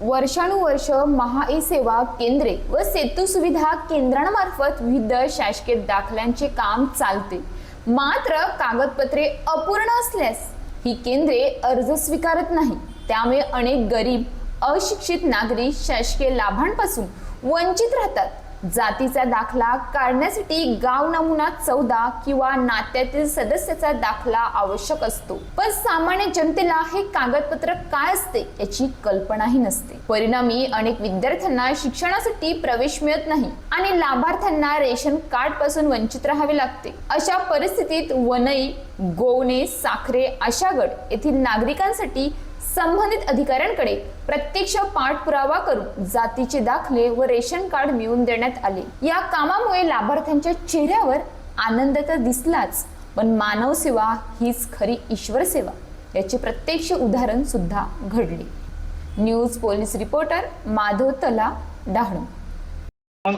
वर्षानुवर्ष महा ई सेवा केंद्रे व सेतू सुविधा केंद्रांमार्फत विविध शासकीय दाखल्यांचे काम चालते. मात्र कागदपत्रे अपूर्ण असल्यास ही केंद्रे अर्ज स्वीकारत नाही. त्यामुळे अनेक गरीब अशिक्षित नागरिक शासकीय लाभांपासून वंचित राहतात. जातीचा दाखला काढण्यासाठी गाव नमुना चौदा किंवा नात्यातील सदस्याचा दाखला आवश्यक असतो. पण सामान्य जनतेला हे कागदपत्र काय असते याची कल्पनाही नसते. परिणामी अनेक विद्यार्थ्यांना शिक्षणासाठी प्रवेश मिळत नाही आणि लाभार्थ्यांना रेशन कार्डपासून वंचित राहावे लागते. अशा परिस्थितीत वनई गोवणे साखरे आशागड येथील नागरिकांसाठी संबंधित अधिकाऱ्यांकडे प्रत्यक्ष पाठपुरावा करून जातीचे दाखले व रेशन कार्ड मिळवून देण्यात आले. या कामामुळे लाभार्थ्यांच्या चेहऱ्यावर आनंद तर दिसलाच पण मानव सेवा हीच खरी ईश्वर सेवा. याचे प्रत्यक्ष उदाहरण सुद्धा घडले. न्यूज पोलीस रिपोर्टर माधव तला डहाणू.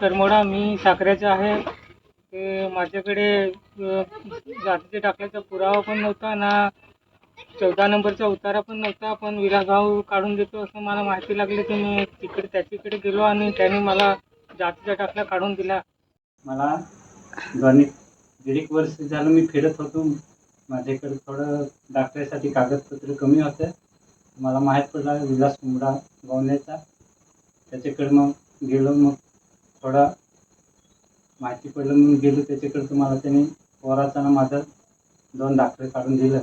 करमोडा मी साखरेचा आहे. ते माझ्याकडे जातीच्या टाकल्याचा पुरावा पण नव्हता ना चौदा नंबरचा उतारा पण नव्हता पण विलासभाऊ काढून देतो असं मला माहिती लागली तर मी तिकडे त्याच्याकडे गेलो आणि त्याने मला जातीचा दाखला काढून दिला मला गणित दीड एक वर्ष झालं मी फिरत होतो. माझ्याकडे थोडं दाखल्यासाठी कागदपत्र कमी होतं. मला माहीत पडला विलास मुंडा गवण्याचा त्याच्याकडे मग गेलो मग थोडा माहिती पडलं म्हणून गेलो. त्याच्याकडे तुम्हाला त्याने पोराचा ना माझं दोन डॉक्टर काढून दिलं.